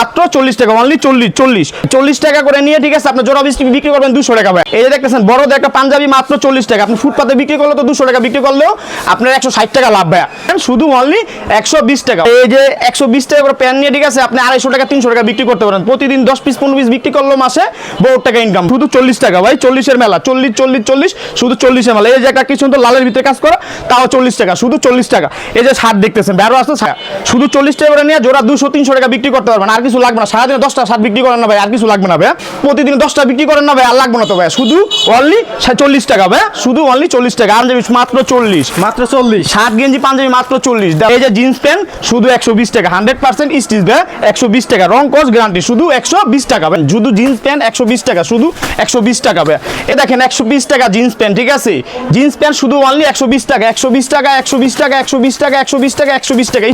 মাত্র চল্লিশ টাকা অনলি চল্লিশ চল্লিশ। চল্লিশ টাকা করে নিয়ে, ঠিক আছে, আপনি জোড়া বিস্কিট বিক্রি করবেন দুশো টাকা ভাই। এই যে দেখতেছেন, বড়দের একটা পাঞ্জাবি মাত্র চল্লিশ টাকা। আপনি ফুটপাতে বিক্রি করলে তো দুশো টাকা বিক্রি করলেও আপনার একশো ষাট টাকা লাভ ভাই শুধু অনলি একশো বিশ টাকা। এই যে একশো বিশ টাকা করে প্যান নিয়ে, ঠিক আছে, আপনি আড়াইশো টাকা, তিনশো টাকা বিক্রি করতে পারেন। প্রতিদিন দশ পিস, পনেরো পিস বিক্রি করলেও মাসে বহু টাকা ইনকাম শুধু চল্লিশ টাকা ভাই, চল্লিশের মেলা। চল্লিশ চল্লিশ চল্লিশ, শুধু চল্লিশের মেলা। এই যে একটা কিছু লালের ভিতরে কাজ করা, তাও চল্লিশ টাকা, শুধু চল্লিশ টাকা। এই যে শার্ট দেখতেছেন আছে ছায়া। শুধু চল্লিশ টাকা করে নিয়ে জোড়া দুশো, তিনশো টাকা বিক্রি করতে পারবেন। আর কিছু লাগবে না সারাদিনে দশটা শার্ট বিক্রি করেন না ভাই আর কিছু লাগবে না ভাই প্রতিদিন দশটা বিক্রি করেন না ভাই আর লাগবে না তো ভাই শুধু অনলি চল্লিশ টাকা ভাই শুধু অনলি চল্লিশ টাকা আর যাবি মাত্র চল্লিশ মাত্র চল্লিশ শার্ট গেঞ্জি পাঞ্জাবি মাত্র চল্লিশ এই যে জিন্স প্যান্ট শুধু একশো বিশ টাকা হান্ড্রেড পার্সেন্ট স্টিচ ভাই একশো বিশ টাকা রং কস গ্যারান্টি শুধু একশো বিশ টাকা ভাই শুধু জিন্স প্যান্ট একশো বিশ টাকা শুধু একশো বিশ টাকা ভাই এ দেখেন একশো বিশ টাকা জিন্স প্যান্ট ঠিক আছে জিন্স প্যান্ট শুধু অনলি একশো বিশ টাকা একশো বিশ টাকা একশো বিশ টাকা একশো বিশ টাকা একশো বিশ টাকা একশো বিশ টাকা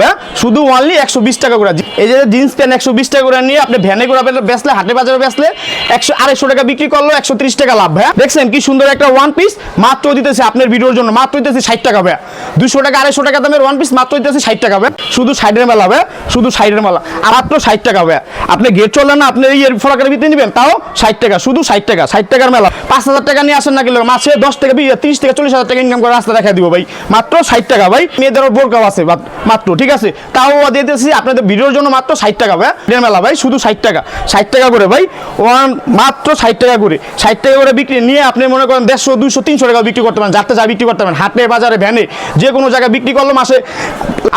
শুধু অনলি একশো বিশ টাকা করে এই যে জিন্স প্যান্ট একশো বিশ টাকা করে নিয়ে আপনি ভ্যানে করে বেচলে হাটে বাজারে বেচলে একশো আড়াইশো টাকা বিক্রি করল একশো ত্রিশ টাকা লাভ ভাই দেখছেন কি সুন্দর একটা ওয়ান পিস মাত্র দিতেছে আপনার ভিডিওর জন্য, মাত্র দিতেছে ষাট টাকা ভাই দুশো টাকা, আড়াইশো টাকা দামের ওয়ান পিস মাত্র দিতেছে ষাট টাকা ভাই শুধু সাইডের মেলা ভাই শুধু সাইডের মেলা। আর মাত্র ষাট টাকা ভাই আপনি গেট চললেন না, আপনি এই ফলাকার ভিতরে নেবেন, তাও ষাট টাকা, শুধু ষাট টাকা, ষাট টাকার মেলা। পাঁচ হাজার টাকা নিয়ে আসেন না গেলে মাসে দশ টাকা বিশ- তিরিশ টাকা চল্লিশ হাজার টাকা ইনকাম করে রাস্তা দেখা দিব, ভাই। মাত্র ষাট টাকা, ভাই। মেয়েদেরও বোরকাও আছে মাত্র, ঠিক আছে? তাও দিতেছি, আপনাদের ভিডিওর জন্য মাত্র ষাট টাকা ভাই এর মেলা ভাই, শুধু ষাট টাকা। ষাট টাকা করে ভাই, ওয়ান মাত্র ষাট টাকা করে। ষাট টাকা করে বিক্রি নিয়ে আপনি মনে করেন দেড়শো দুশো তিনশো টাকা বিক্রি করতে পারেন যাতে যা বিক্রি করতে পারেন, হাটে, বাজারে, ভ্যানে, যে কোনো জায়গায় বিক্রি করল মাসে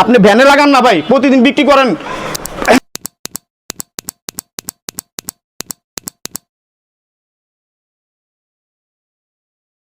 আপনি ভ্যানে লাগান না ভাই, প্রতিদিন বিক্রি করেন।